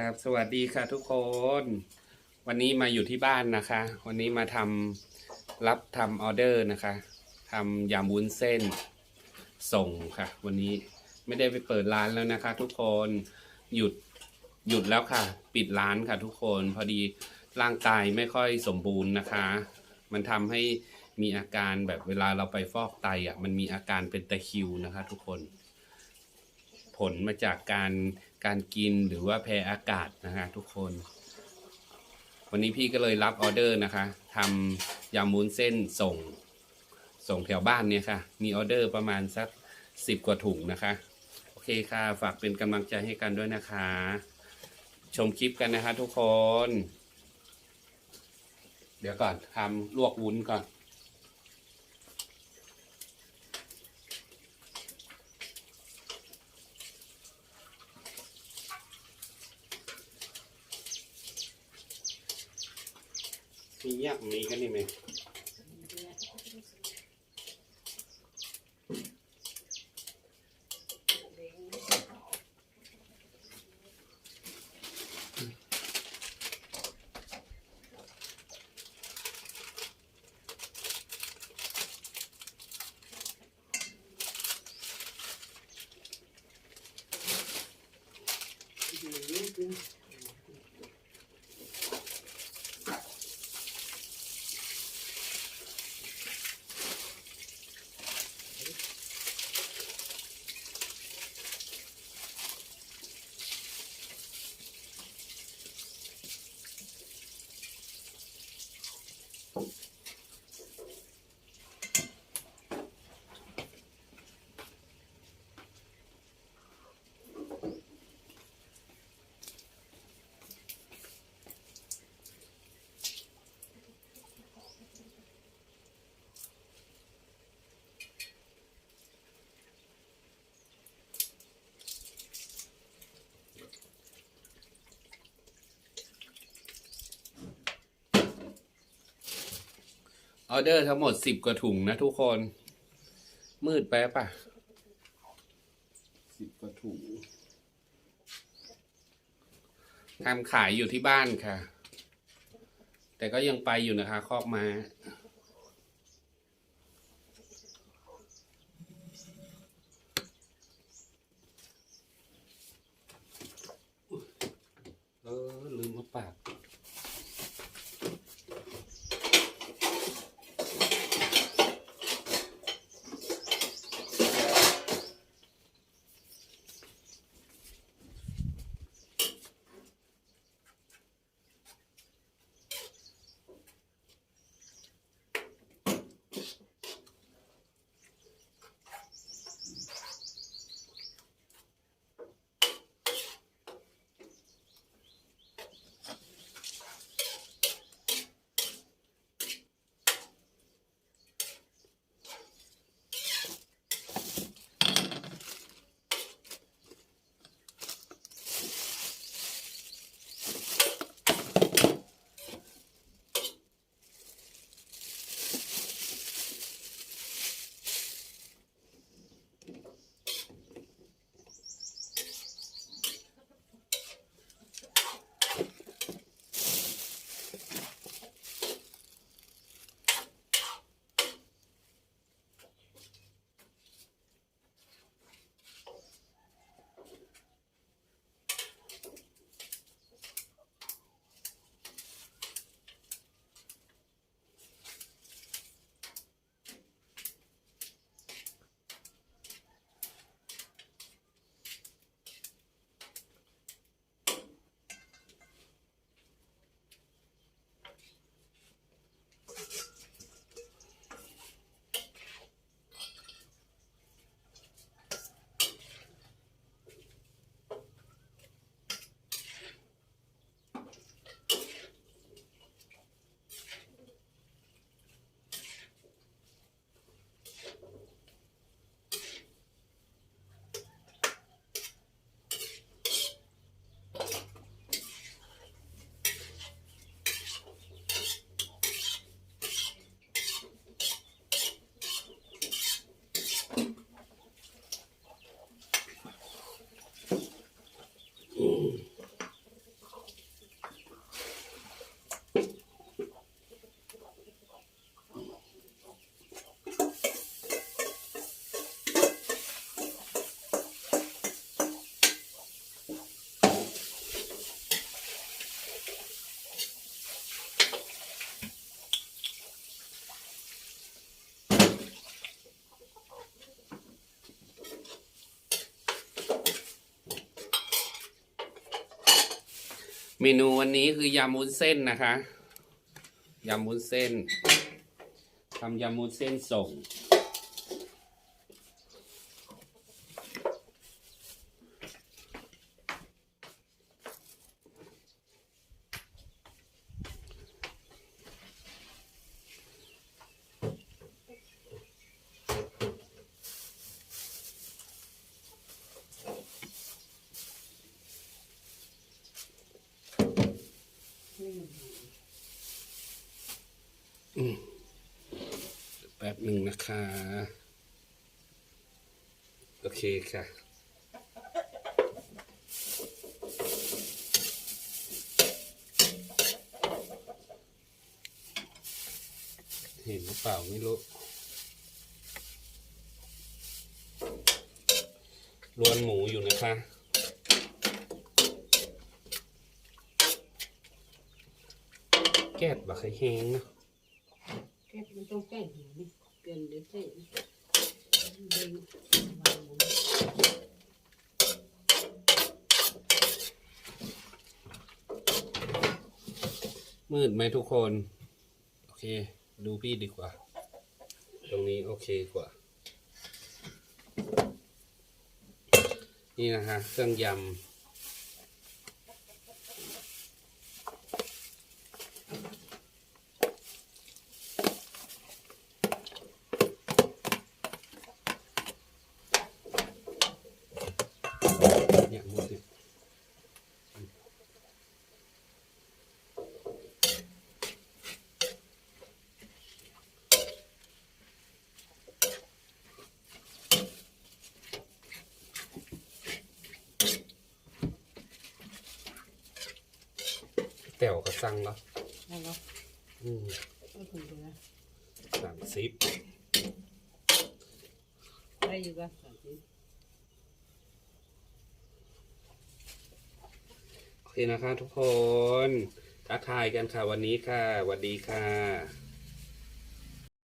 ครับสวัสดีค่ะทุกคน วันนี้มาอยู่ที่บ้านนะคะ วันนี้มาทำรับทำออเดอร์นะคะทำยำวุ้นเส้นส่งค่ะ วันนี้ไม่ได้ไปเปิดร้านแล้วนะคะ ทุกคนหยุดหยุดแล้วค่ะ ปิดร้านค่ะ ทุกคนพอดีร่างกายไม่ค่อยสมบูรณ์นะคะ มันทำให้มีอาการแบบเวลาเราไปฟอกไตอะมันมีอาการเป็นตะคิวนะคะ ทุกคน ผลมาจากการการกินหรือว่าแพ้อากาศนะคะทุกคน วันนี้พี่ก็เลยรับออเดอร์นะคะทำยำมุ้นเส้นส่ง ส่งแถวบ้านเนี่ยค่ะ มีออเดอร์ประมาณสักสิบกว่าถุงนะคะ โอเคค่ะ ฝากเป็นกำลังใจให้กันด้วยนะคะ ชมคลิปกันนะคะทุกคน เดี๋ยวก่อนทำลวกวุ้นก่อน มีเงียบมี ออเดอร์ทั้งหมดสิบกว่าถุงนะทุกคน มืดแป๊บอะสิบกว่าถุงทำขายอยู่ที่บ้านค่ะ แต่ก็ยังไปอยู่นะคะ คอกมา้าเออ ลืมมาปาก เมนูวันนี้คือยำวุ้นเส้นนะคะยำวุ้นเส้นทำยำวุ้นเส้นส่ง ป๊บหนึ่งนะคะ โอเคค่ะ เห็นหรือเปล่าไม่รู้รวนหมูอยู่นะคะแก๊สบักไข่แห้งเนะ มันต้องแก้หิวนี่เปลี่ยนเดี๋ยวเส้นเด้งวางหมูมืดไหมทุกคน โอเค ดูพี่ดีกว่า ตรงนี้โอเคกว่า นี่นะฮะเครื่องยำ แต้วก็สั่งแล้วได้แล้วอืมก็ถึงตรงนั้นสามสิบได้อยู่ก็สามสิบโอเคนะคะทุกคนทักทายกันค่ะวันนี้ค่ะสวัสดีค่ะ